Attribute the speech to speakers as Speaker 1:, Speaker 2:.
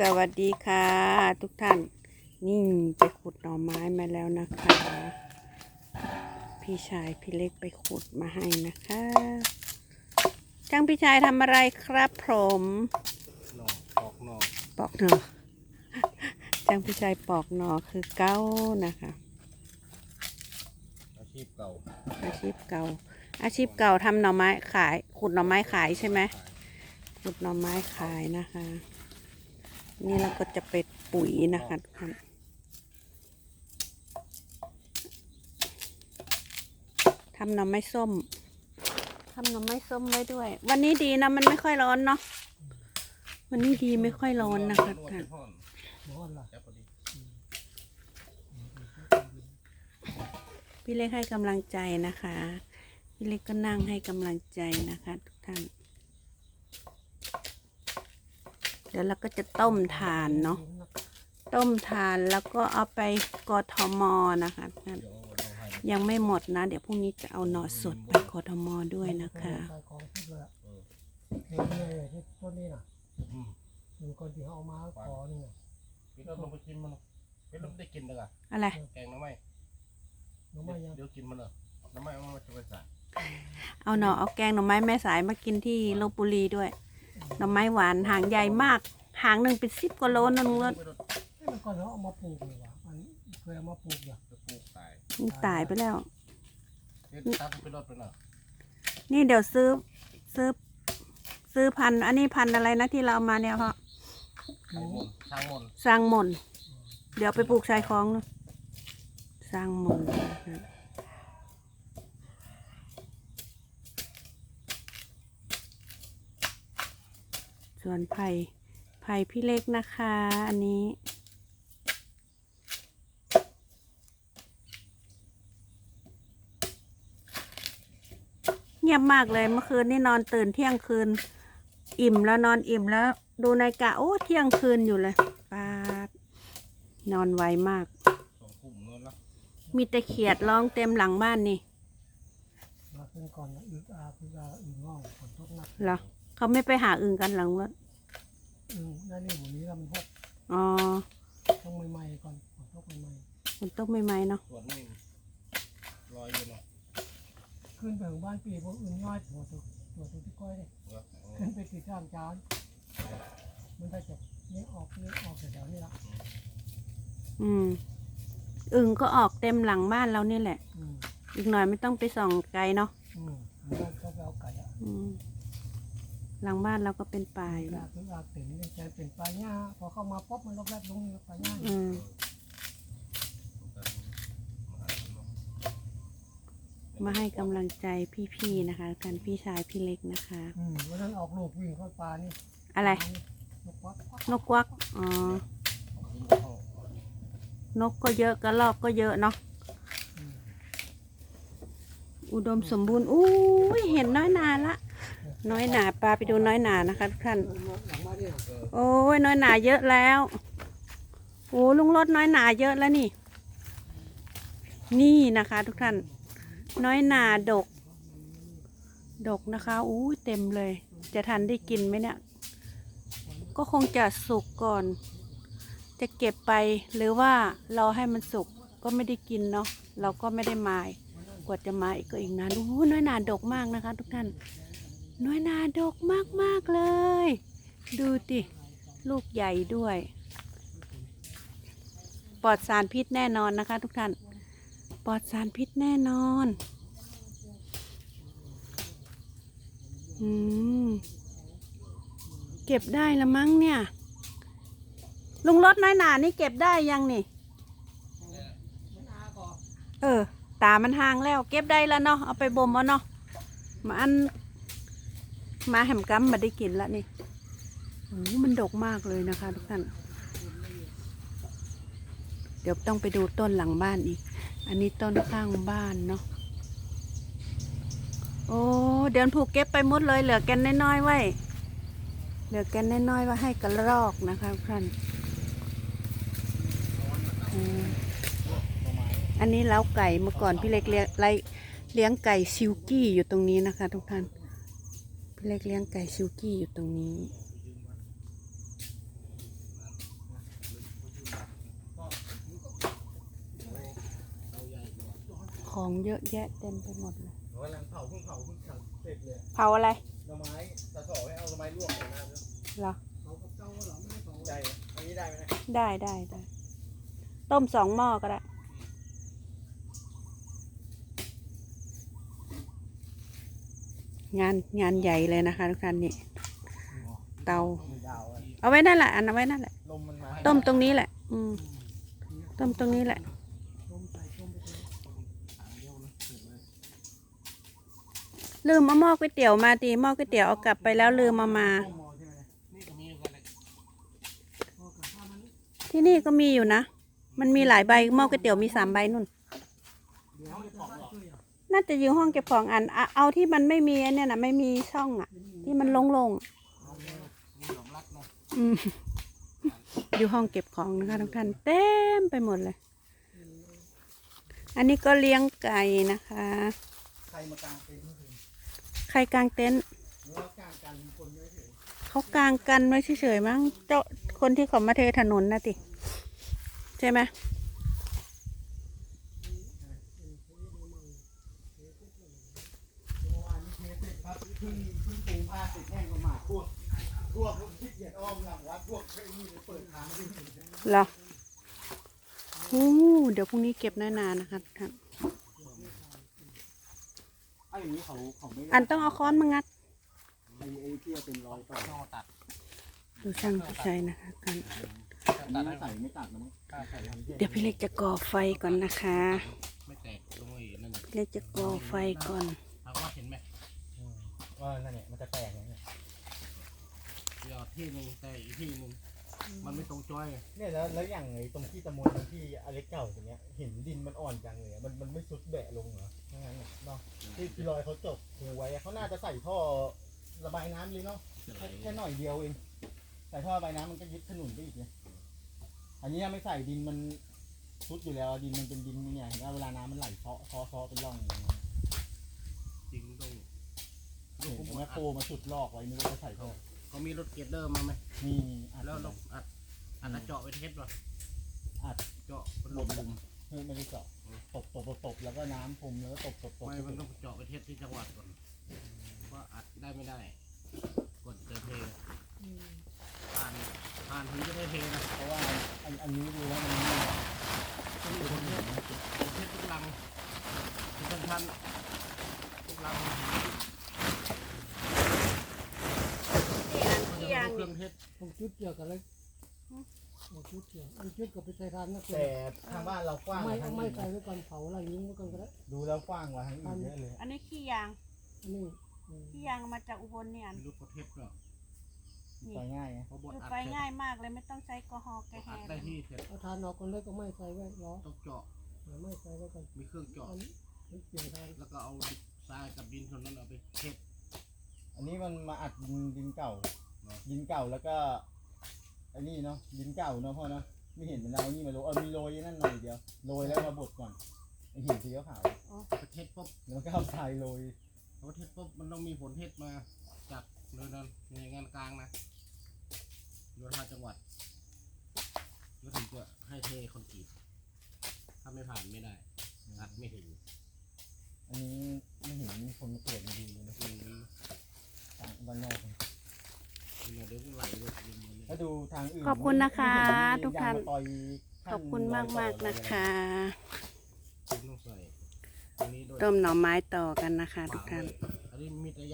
Speaker 1: สวัสดีค่ะ ทุกท่าน นี่ไปขุดหน่อไม้มาแล้วนะคะ พี่ชายพี่เล็กไปขุดมาให้นะคะช่างพี่ชายทำอะไรครับผม
Speaker 2: หนอปอกหนอ
Speaker 1: ปอกหนอช่างพี่ชายปอกหนอคือเก้านะคะ
Speaker 2: อาชีพเก่า
Speaker 1: อาชีพเก่า อาชีพเก่าทำหน่อไม้ขาย ขุดหน่อไม้ขายใช่ไหมขุดหน่อไม้ขายนะคะ นี่เราก็จะเป็นปุ๋ยนะคะทุกท่านทำหน่อไม้ส้มทำหน่อไม้ส้มไว้ด้วย วันนี้ดีนะมันไม่ค่อยร้อนเนาะวันนี้ดีไม่ค่อยร้อนนะคะทุกท่าน
Speaker 2: ห่อน
Speaker 3: ร้อนล่ะ
Speaker 2: จับพอดี
Speaker 1: พี่เล็กให้กำลังใจนะคะ พี่เล็กก็นั่งให้กำลังใจนะคะ ทุกท่าน เดี๋ยวเราก็จะต้มทานเนาะต้มทานแล้วก็เอาไปกทมนะคะ
Speaker 2: ยั
Speaker 1: งไม่หมดนะ เดี๋ยวพรุ่งนี้จะเอาหน่อสดไปกทมด้วยนะคะ
Speaker 3: อะ
Speaker 2: ไรแกงน้ำไม้
Speaker 3: น้องไม่ยัง
Speaker 2: เดี๋ยวกินมันเนอน้ำไม้เอามาจะไปใส่
Speaker 1: เอาหน่อเอาแกงหน่อไม้แม่สายมากินที่ลบบุรีด้วย หน่อไม้หวานหางใหญ่มาก หางหนึ่งเป็นสิบกว่าโลนะลุงรถ
Speaker 2: ไม่ต้อง
Speaker 3: เอ้ยมันก่อนเขาเอามาปลูกเลยว่ะมันเคยเอามาปลูกอย่าง
Speaker 2: จะปลูกตาย
Speaker 1: มันตายไปแล้ว
Speaker 2: เดี๋ยวตัดไปรถไปเนอะ
Speaker 1: นี่เดี๋ยวซื้อซื้อซื้อพันธุ์อันนี้พันธุ์อะไรนะที่เราเอามาเนี่ยเพราะ
Speaker 2: ไข่มนทางมน
Speaker 1: สร้างหม่นเดี๋ยวไปปลูกชายคลองนะสร้างหม่นนะคะ ส่วนไผ่ไผ่พี่เล็กนะคะ อันนี้ เงียบมากเลยเมื่อคืนนี่นอนตื่นเที่ยงคืน อิ่มแล้วนอนอิ่มแล้ว ดูนาฬิกาโอ้เที่ยงคืนอยู่เลยปานอนไวมาก
Speaker 2: สองกลุ่มนู้นละ
Speaker 1: มีแต่เขียดร้องเต็มหลังบ้านนี่
Speaker 3: มาขึ้นก่อนนะอึกอาอึกอาอึกง่องฝนตกหนัก
Speaker 1: เหรอ เขาไม่ไปหาอื่นกันหลังรถ
Speaker 3: อึงนั่นนี่วันนี้เรามันพก
Speaker 1: อ๋อ
Speaker 3: ต้องใหม่ๆก่อนฝนตกใหม่
Speaker 1: ฝนตกไม่ไหมๆเนาะ
Speaker 2: ส่วนนี้ลอยอยู่เนาะ
Speaker 3: ๆขึ้นไปถึงบ้านปีพวกอึงง่อยหัวตัวตัวตัวที่ก้อยเลย
Speaker 2: เออเออ
Speaker 3: ขึ้นไปติดข้างจาน มันได้จากนี้ออกนี้ออกจากแถวนี้ละ
Speaker 1: อืมอึ่งก็ออกเต็มหลังบ้านเรานี่แหละ
Speaker 3: อืม
Speaker 1: อีกหน่อยไม่ต้องไปส่องไกลเนาะ
Speaker 3: อืมมันก็เขาไปเอาไก่อะ
Speaker 1: อืม หลังบ้านเราก็เป็นป่าอยู่
Speaker 3: ลากคือลากเป็นนี่ใจเป็นปลาหญ้าพอเข้ามาปุ๊บมันรอบแรกลงนี่ปลาหญ้า
Speaker 1: อืมมาให้กำลังใจพี่ๆนะคะกันพี่ชายพี่เล็กนะคะ
Speaker 3: อืมวันนั้นออกลูกวิ่งเข้าปลานี่
Speaker 1: อะไร
Speaker 3: นกวัก
Speaker 1: นกกวักอ๋อนกก็เยอะกระรอกก็เยอะเนาะ อุดมสมบูรณ์ อู้ยเห็นน้อยนานละ น้อยหนาปลาไปดูน้อยหนานะคะทุกท่าน โอ้ยน้อยหนาเยอะแล้วโอ้ลุงรถน้อยหนาเยอะแล้วนี่ นี่นะคะ ทุกท่าน น้อยหนาดก ดกนะคะอู้เต็มเลย จะทันได้กินไหมเนี่ย ก็คงจะสุกก่อน จะเก็บไปหรือว่ารอให้มันสุกก็ไม่ได้กินเนาะเราก็ไม่ได้มายกว่าจะมาอีกก็อีกนานโอ้น้อยหนาดกมากนะคะ ทุกท่าน น้อยหนาดกมากมาก ๆ เลย ดูติลูกใหญ่ด้วย ปลอดสารพิษแน่นอนนะคะ ทุกท่าน ปลอดสารพิษแน่นอน อืม เก็บได้ละมั้งเนี่ย ลุงรถน้อยหนานี่เก็บได้ยังนี่ เออ ตามันห่างแล้ว เก็บได้แล้วเนาะ เอาไปบ่มเอาเนาะ มาอัน มาแหมกัมมาได้กินแล้วนี่โอ้มันดกมากเลยนะคะทุกท่าน เดี๋ยวต้องไปดูต้นหลังบ้านอีก อันนี้ต้นข้างบ้านเนาะ โอ้เดี๋ยวผูกเก็บไปหมดเลย เหลือแกนน้อยๆไว้ เหลือแกนน้อยๆไว้ให้กระรอกนะคะทุกท่าน อันนี้เล้าไก่เมื่อก่อนพี่เล็กเลี้ยงไก่ซิลกี้อยู่ตรงนี้นะคะ ทุกท่าน เล็กเลี้ยงไก่ชิวกี้อยู่ตรงนี้ ของเยอะแยะเต็มไปหมดเลย
Speaker 2: กำลังเผาเพิ่งเผาเพิ่งสั่เสร็จเลย
Speaker 1: เผาอะไร
Speaker 2: หนไม้ตะสอให้เอาหนไม้ลวกเลยนะ
Speaker 1: เหรอ
Speaker 3: เผากับเจ้าเหรอไม่ได้เผา
Speaker 2: ใจอันนี้ได้ไหม
Speaker 1: ได้ได้ได้ต้มสองหม้อก็ได้ งานงานใหญ่เลยนะคะทุกท่านนี่เตา
Speaker 2: มีดาวอะ
Speaker 1: เอาไว้นั่นแหละอันเอาไว้นั่นแหละ
Speaker 2: ลมมันมา
Speaker 1: ต้มตรงนี้แหละ อืมต้มตรงนี้แหละ
Speaker 3: ต้มใส่ต้มไปเลย
Speaker 2: ทางเดียวนะเสร็จเลย
Speaker 1: ลืมเอาหม้อก๋วยเตี๋ยวมาดีหม้อก๋วยเตี๋ยวเอากลับไปแล้วลืมเอามา
Speaker 2: ต้มหม้อใช่ไหมนี่ก็มีกันเลย
Speaker 3: พอกับข้าวมัน
Speaker 1: ที่นี่ก็มีอยู่นะ มันมีหลายใบหม้อก๋วยเตี๋ยวมีสามใบนุ่น
Speaker 2: เดี๋ยวจะของหรอ
Speaker 3: ช่วยอะ
Speaker 1: น่าจะอยู่ห้องเก็บของอันอะเอาที่มันไม่มีอันเนี่ยนะไม่มีช่องอะ ที่มันโล่ง
Speaker 2: ลอมรัดเนาะ
Speaker 1: ๆอืมอยู่ห้องเก็บของนะคะทุกท่านเต็มไปหมดเลย อันนี้ก็เลี้ยงไก่นะคะ
Speaker 2: ใครมากางเต็นท์เมื่อคืน
Speaker 1: ใครกางเต็นท์
Speaker 2: หรือว่ากางกันคนไม่
Speaker 1: เขากางกันไว้เฉยๆมั้งเจ้าคนที่เขามาเทถนนนะติ ใช่ไหม
Speaker 2: เมื่อวานนี้เทสเสร็จครับเพิ่งเพิ่งปูผ้าติดแห้งประมาทพวกพวกที่เกียจอ้อมหลังวัดพวกไอ้นี่ไปเปิดทางให้ดู
Speaker 1: เหรอโอ้เดี๋ยวพรุ่งนี้เก็บน้อยนานะคะทุกท่าน
Speaker 2: ไอ้อย่างนี้เขาเขาไม่
Speaker 1: อันต้องเอาค้อนมางัด
Speaker 2: ไอ้ไอ้ที่เป็นรอยต่อตัด
Speaker 1: ดูช่างผู้ชายนะคะกัน
Speaker 2: ตัดไม่ใส่ไม่ตัดนะมั้งกล้าใส่ทำ
Speaker 1: เดี๋ยวพี่เล็กจะก่อไฟก่อนนะคะ
Speaker 2: ไม่แตกตรงไอ้นั่นน่ะ
Speaker 1: พี่เล็กจะก่อไฟก่อน
Speaker 2: ทางวัดเห็นไหมว่านั่นแหละมันจะแตกอย่างเงี้ยเดี๋ยวที่หนึ่งแต่อีกที่หนึ่ง มันไม่ตรงจ้อย
Speaker 4: เนี่ยแล้วแล้วอย่างไอ้ตรงที่ตะมนตรงที่อเล็กเก่าอย่างเงี้ยเห็นดินมันอ่อนจังเลยอะมันมันไม่ซุดแบะลงเหรอถ้างั้นน่ะเนาะที่ที่ลอยเขาจบหูไว้อะเขาน่าจะใส่ท่อระบายน้ำเลยเนาะแค่แค่หน่อยเดียวเองใส่ท่อระบายน้ำมันก็ยึดถนนไปอีกเนี่ยอันนี้ไม่ใส่ดินมันซุดอยู่แล้วดินมันเป็นดินเนี่ยเห็นว่าเวลาน้ำมันไหลเซาะเซาะเซาะเป็นร่องอย่างเงี้ย
Speaker 2: จริงต้อง
Speaker 4: เห็นแม่โคมาสุดลอกไว้นึกว่าจะใส่ท่อ
Speaker 2: เขามีรถเกตเดอร์มาไหม
Speaker 4: นี่อัด
Speaker 2: แล้ว
Speaker 4: ล
Speaker 2: เรา
Speaker 4: ง
Speaker 2: อัดอัดแล้วเจาะไปเทสป่ะ
Speaker 4: อัด
Speaker 2: เจาะเป็นหลุมหลุม
Speaker 4: เพื่อไม่ได้เจาะตบตบตบตบแล้วก็น้ำพรมแล้วก็ตบตบตบ
Speaker 2: ไม่มันต้องเจาะไปเทสที่จังหวัดก่อนว่าอัดได้ไม่ได้กดจะเทผ่านผ่านถึงจะได้เทนะ
Speaker 4: เพราะว่าอันอันนี้ดูแล้วมันไม่
Speaker 2: ต้องมีคนเทสคนเทสทุกลังทุกชั้นทุกลัง
Speaker 1: ที่ยาง
Speaker 2: เครื่องเทส
Speaker 3: ผม จุดเกี่ยวกันเลยผมจุดเกี่ยวมันจุดกับไปใส่ทานนะ
Speaker 4: แต่ทางบ้านเรากว้างก
Speaker 3: ไม่
Speaker 4: ว่าทาง
Speaker 3: ไม่
Speaker 4: อื่น
Speaker 3: ใส่
Speaker 4: นะ
Speaker 3: ไว้ก่อนเผาอะไรยิงไว้ก่อนก็ได้
Speaker 4: ดูแล้วกว้างกว่าทางอื่นเยอะเลย
Speaker 1: อันนี้ขี้ยาง
Speaker 3: อันนี้อืม
Speaker 1: ขี้ยางมาจากอุบลเนี่ยอัน
Speaker 2: ไม่รู้เขาเทสเปล่า
Speaker 1: นี่
Speaker 4: ไปง่ายไง
Speaker 2: เขาบด
Speaker 1: จุด
Speaker 2: อัด
Speaker 1: ไฟ
Speaker 2: เสร็จ
Speaker 1: ง่ายมากเลยไม่ต้องใช้แอลกอฮอล์แกแฮ
Speaker 2: อัด
Speaker 1: ร์
Speaker 2: ได้ที่เสร็จ
Speaker 3: เอาทานออกก่อนเลยก็ไม่ใส่ไว้รอ
Speaker 2: ต้องเจาะ
Speaker 3: ไม่ใส่ไว้ก่อน
Speaker 2: มีเครื่องเจาะ
Speaker 3: อันนี้มันเกี่ยวทาน
Speaker 2: แล้วก็เอาทรายกับดินส่วนนั้นเอาไปเทส
Speaker 4: อันนี้มันมาอัดดินดินเก่า
Speaker 2: เนอะ
Speaker 4: ดินเก่าแล้วก็ อันนี้เนาะดินเก่าเนาะพ่อเนาะไม่เห็นมันเอานี่มาโรยเออมีโรยนั่นหน่อยเดียวโรยแล้วมาบดก่อนไอหินสีขาว
Speaker 2: ไปเทสปุ๊บ
Speaker 4: ๆแล้วก็เอาทรายโรย
Speaker 2: พอเทสปุ๊บมันต้องมีผลเทสมาจากหน่วยงานหน่วยงานกลางนะโยธาจังหวัดแล้วถึงจะให้เทคอนกรีตถ้าไม่ผ่านไม่ได้อัดไม่ถึง
Speaker 4: อันนี้ไม่เห็นมีคนมาตรวจมาดูเลยนะ
Speaker 2: อืม
Speaker 4: ต่างบ้านนอก
Speaker 2: เดี๋ยวเดี๋ยวก็ไหลเลย ลงมาเลย
Speaker 4: ถ้าดูทางอื่น
Speaker 1: ขอบคุณนะคะ
Speaker 4: ไม่เห็มี
Speaker 1: ทุกท่าน
Speaker 4: ยงมต่อยขั้น
Speaker 1: ขอบคุณมากมากๆนะคะ
Speaker 2: ต้องใส่ตรงนี้ด้วย
Speaker 1: ต้มหน่อไม้ต่อกันนะคะ ทุกท่าน
Speaker 2: อันนี้มีแต่ย